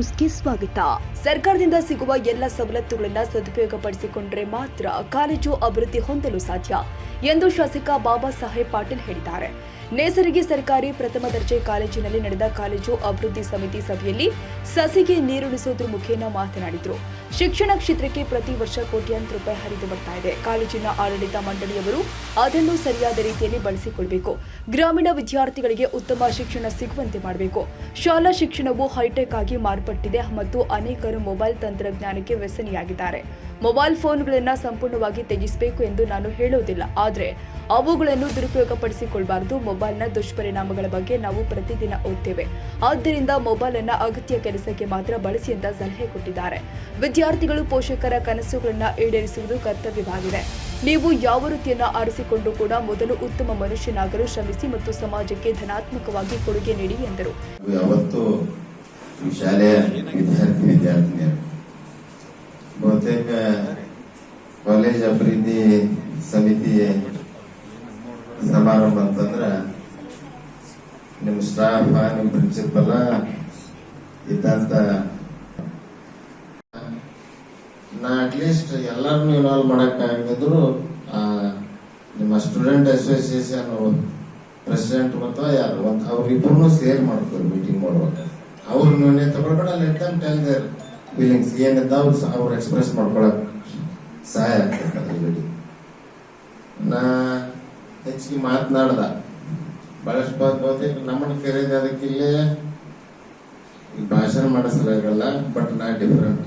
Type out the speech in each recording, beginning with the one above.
ನ್ಯೂಸ್ಗೆ ಸ್ವಾಗತ. ಸರ್ಕಾರದಿಂದ ಸಿಗುವ ಎಲ್ಲ ಸವಲತ್ತುಗಳನ್ನು ಸದುಪಯೋಗಪಡಿಸಿಕೊಂಡ್ರೆ ಮಾತ್ರ ಕಾಲೇಜು ಅಭಿವೃದ್ಧಿ ಹೊಂದಲು ಸಾಧ್ಯ. ಎಂದು ಶಾಸಕ ಬಾಬಾ ಸಾಹೇಬ್ ಪಾಟೀಲ್ ಹೇಳಿದ್ದಾರೆ. ನೇಸರಿಗೆ ಸರ್ಕಾರಿ ಪ್ರಥಮ ದರ್ಜೆ ಕಾಲೇಜಿನಲ್ಲಿ ನಡೆದ ಕಾಲೇಜು ಅಭಿವೃದ್ಧಿ ಸಮಿತಿ ಸಭೆಯಲ್ಲಿ ಸಸಿಗೆ ನೀರುಣಿಸೋದ್ರ ಮುಖೇನ ಮಾತನಾಡಿದರು. ಶಿಕ್ಷಣ ಕ್ಷೇತ್ರಕ್ಕೆ ಪ್ರತಿ ವರ್ಷ ಕೋಟ್ಯಾಂತರ ರೂಪಾಯಿ ಹರಿದು ಬರ್ತಾ ಇದೆ. ಕಾಲೇಜಿನ ಆಡಳಿತ ಮಂಡಳಿಯವರು ಅದನ್ನು ಸರಿಯಾದ ರೀತಿಯಲ್ಲಿ ಬಳಸಿಕೊಳ್ಬೇಕು. ಗ್ರಾಮೀಣ ವಿದ್ಯಾರ್ಥಿಗಳಿಗೆ ಉತ್ತಮ ಶಿಕ್ಷಣ ಸಿಗುವಂತೆ ಮಾಡಬೇಕು. ಶಾಲಾ ಶಿಕ್ಷಣವು ಹೈಟೆಕ್ ಆಗಿ ಮಾರ್ಪಟ್ಟಿದೆ ಮತ್ತು ಅನೇಕರು ಮೊಬೈಲ್ ತಂತ್ರಜ್ಞಾನಕ್ಕೆ ವ್ಯಸನಿಯಾಗಿದ್ದಾರೆ. ಮೊಬೈಲ್ ಫೋನ್ಗಳನ್ನು ಸಂಪೂರ್ಣವಾಗಿ ತ್ಯಜಿಸಬೇಕು ಎಂದು ನಾನು ಹೇಳುವುದಿಲ್ಲ. ಆದರೆ ಅವುಗಳನ್ನು ದುರುಪಯೋಗಪಡಿಸಿಕೊಳ್ಳಬಾರದು. ಮೊಬೈಲ್ನ ದುಷ್ಪರಿಣಾಮಗಳ ಬಗ್ಗೆ ನಾವು ಪ್ರತಿದಿನ ಓದ್ತೇವೆ. ಆದ್ದರಿಂದ ಮೊಬೈಲ್ ಅನ್ನ ಅಗತ್ಯ ಕೆಲಸಕ್ಕೆ ಮಾತ್ರ ಬಳಸಿ ಅಂತ ಸಲಹೆ ಕೊಟ್ಟಿದ್ದಾರೆ. ವಿದ್ಯಾರ್ಥಿಗಳು ಪೋಷಕರ ಕನಸುಗಳನ್ನು ಈಡೇರಿಸುವುದು ಕರ್ತವ್ಯವಾಗಿದೆ. ನೀವು ಯಾವ ವೃತ್ತಿಯನ್ನು ಆರಿಸಿಕೊಂಡು ಕೂಡ ಮೊದಲು ಉತ್ತಮ ಮನುಷ್ಯನಾಗಲು ಶ್ರಮಿಸಿ ಮತ್ತು ಸಮಾಜಕ್ಕೆ ಧನಾತ್ಮಕವಾಗಿ ಕೊಡುಗೆ ನೀಡಿ ಎಂದರು. ಬಹುತೇಕ ಕಾಲೇಜ್ ಅಭಿವೃದ್ಧಿ ಸಮಿತಿ ಸಮಾರಂಭ ಅಂತಂದ್ರ ನಿಮ್ಮ ಸ್ಟಾಫ್ ನಿಮ್ಮ ಪ್ರಿನ್ಸಿಪಲ್ ಇದ್ದಂತ ನಾ ಅಟ್ಲೀಸ್ಟ್ ಎಲ್ಲರನ್ನು ಇನ್ವಾಲ್ವ್ ಮಾಡಕ್ಕಾಗಿದ್ರು ನಿಮ್ಮ ಸ್ಟೂಡೆಂಟ್ ಅಸೋಸಿಯೇಷನ್ ಪ್ರೆಸಿಡೆಂಟ್ ಮತ್ತು ಯಾರು ಅವ್ರಿಬ್ರು ಸೇರ್ ಮಾಡ್ಕೊಂಡು ಮೀಟಿಂಗ್ ಮಾಡುವಾಗ. ಅವ್ರ ನಿರ್ಣಯ ತಗೊಳ್ಬೇಡ ದಮ್ ಟೆಲ್ ದೇರ್ ಫೀಲಿಂಗ್ಸ್ ಏನಿದ್ದ ಅವ್ರು ಅವ್ರು ಎಕ್ಸ್ಪ್ರೆಸ್ ಮಾಡ್ಕೊಳಕ್ ಸಹಾಯ ಆಗ್ತದೆ ಅದ್ರ ನಾ ಹೆಚ್ಚಿಗೆ ಮಾತನಾಡ್ದ. ಬಹಳಷ್ಟು ಬಹುತೇಕ ನಮ್ಮನ್ನ ಇಲ್ಲೇ ಈ ಭಾಷಣ ಮಾಡಿಸಲಾಗಲ್ಲ ಬಟ್ ನಾ ಡಿಫ್ರೆಂಟ್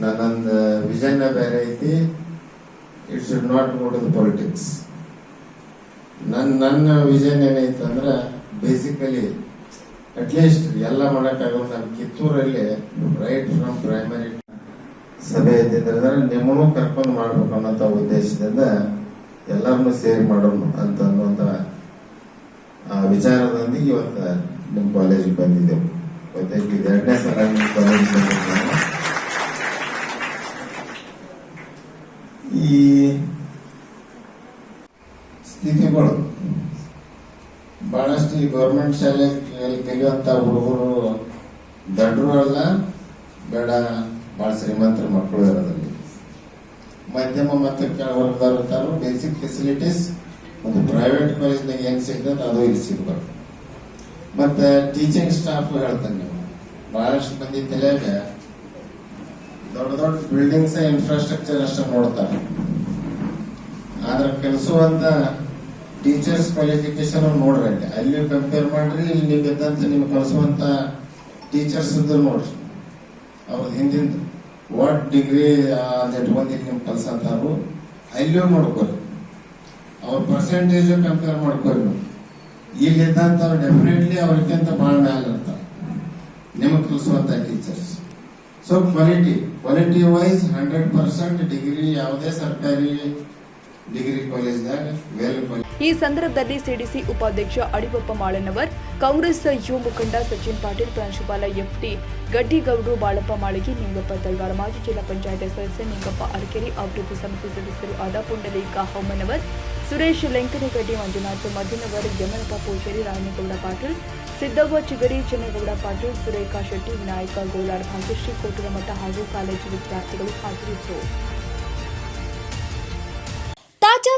ನನ್ನೊಂದು ವಿಷನ್ ಬೇರೆ ಐತಿ. It should not go to the politics ನನ್ನ ನನ್ನ ವಿಷನ್ ಏನೈತಂದ್ರೆ ಬೇಸಿಕಲಿ ಅಟ್ಲೀಸ್ಟ್ ಎಲ್ಲ ಮಾಡೋಕ್ಕಾಗಲ್ಲ ನಮ್ಮ ಕಿತ್ತೂರಲ್ಲಿ ರೈಟ್ ಫ್ರಮ್ ಪ್ರೈಮರಿ ಸಭೆ ಇದ್ದಿದ್ರೆ ನಿಮ್ಮನ್ನು ಕರ್ಕೊಂಡು ಮಾಡ್ಬೇಕು ಅನ್ನೋಂಥ ಉದ್ದೇಶದಿಂದ ಎಲ್ಲರನ್ನು ಸೇರಿ ಮಾಡೋಣ ಅಂತ ಅನ್ನುವಂಥ ವಿಚಾರದೊಂದಿಗೆ ಇವತ್ತು ನಿಮ್ಮ ಕಾಲೇಜಿಗೆ ಬಂದಿದ್ದೆವು. ಇದು ಎರಡನೇ ಸಲ ನಿಮ್ಮ ಕಾಲೇಜಿಗೆ ಈ ಸ್ಥಿತಿಗಳು ಬಹಳಷ್ಟು ಈ ಗೌರ್ಮೆಂಟ್ ಶಾಲೆ ಕಲಿಯುವಂತ ಹುಡುಗರು ದಡ್ರು ಅಲ್ಲ ಬೇಡ, ಬಹಳ ಶ್ರೀಮಂತರ ಮಕ್ಕಳು ಇರೋದ್ರಲ್ಲಿ. ಮಧ್ಯಮ ಮತ್ತು ಕೆಳವರ್ಗದವ್ರು ಬೇಸಿಕ್ ಫೆಸಿಲಿಟೀಸ್ ಒಂದು ಪ್ರೈವೇಟ್ ಕಾಲೇಜ್ನಾಗ ಏನು ಸಿಗ್ತದೆ ಅದು ಇಲ್ಲಿ ಸಿಗ್ಬಾರ್ದು ಮತ್ತೆ ಟೀಚಿಂಗ್ ಸ್ಟಾಫ್ ಹೇಳ್ತಾನೆ ನೀವು. ಬಹಳಷ್ಟು ಮಂದಿ ತಲೆಯಾಗ ದೊಡ್ಡ ದೊಡ್ಡ ಬಿಲ್ಡಿಂಗ್ಸ್ ಇನ್ಫ್ರಾಸ್ಟ್ರಕ್ಚರ್ ಅಷ್ಟೇ ನೋಡ್ತಾರೆ. ಆದ್ರೆ ಕಲಿಸುವಂತ ಟೀಚರ್ಸ್ ಕ್ವಾಲಿಫಿಕೇಶನ್ ನೋಡ್ರಿ. ಅಲ್ಲಿ ಅಲ್ಲಿ ಕಂಪೇರ್ ಮಾಡ್ರಿ, ಇಲ್ಲಿ ನೀವು ಬಿದ್ದಂತ ನಿಮ್ಗೆ ಕಲಿಸುವಂತ ಟೀಚರ್ಸ್ ನೋಡ್ರಿ. ಅವ್ರ ಹಿಂದಿನ ವಾಟ್ ಡಿಗ್ರಿ ಇಟ್ಕೊಂಡು ಇಲ್ಲಿ ನಿಮ್ಗೆ ಕಲ್ಸಂತಾರು ಅಲ್ಲಿಯೂ ನೋಡ್ಕೊರಿ. ಅವ್ರ ಪರ್ಸೆಂಟೇಜ್ ಕಂಪೇರ್ ಮಾಡ್ಕೊರಿ. ಇಲ್ಲಿ ಇದ್ದಂತ ಡೆಫಿನೆಟ್ಲಿ ಅವ್ರಿಗಿಂತ ಭಾಳ ಮ್ಯಾಲ ಇರ್ತಾರೆ. ನಿಮಗೆ ಕಲಿಸುವಂತ teachers so quality quality wise hundred percent degree ಯಾವುದೇ ಸರ್ಕಾರಿ ಈ ಸಂದರ್ಭದಲ್ಲಿ ಸಿಡಿಸಿ ಉಪಾಧ್ಯಕ್ಷ ಅಡಿಬಪ್ಪ ಮಾಳನವರ್, ಕಾಂಗ್ರೆಸ್ ಯುವ ಮುಖಂಡ ಸಚಿನ್ ಪಾಟೀಲ್, ಪ್ರಾಂಶುಪಾಲ ಎಫ್ಟಿ ಗಡ್ಡಿಗೌಡು ಬಾಳಪ್ಪ ಮಾಳಿಗೆ, ನಿಂಗಪ್ಪ ತಲ್ವಾರ್, ಮಾಜಿ ಜಿಲ್ಲಾ ಪಂಚಾಯತ್ ಸದಸ್ಯ ನಿಂಗಪ್ಪ ಅರ್ಕೆರಿ ಅಭಿವೃದ್ಧಿ ಸಮಿತಿ ಸದಸ್ಯರು ಆದ ಪುಂಡಲೀಕ ಹೊಮ್ಮನವರ್ ಸುರೇಶ್ ಲೆಂಕನಗಡ್ಡಿ ಮಂಜುನಾಥ್ ಮದಿನವರ್ ಯಮನಪ್ಪ ಪೂಜಾರಿ ರಾಮೇಗೌಡ ಪಾಟೀಲ್, ಸಿದ್ದವ್ವ ಚಿಗರಿ ಚೆನ್ನಗೌಡ ಪಾಟೀಲ್, ಸುರೇಖಾ ಶೆಟ್ಟಿ, ವಿನಾಯಕ ಗೋಲಾರ್, ಭಾಗ್ಯಶ್ರೀ, ಕೋಟುರಮಠ ಹಾಗೂ ಕಾಲೇಜು ವಿದ್ಯಾರ್ಥಿಗಳು ಹಾಜರಿದ್ದರು.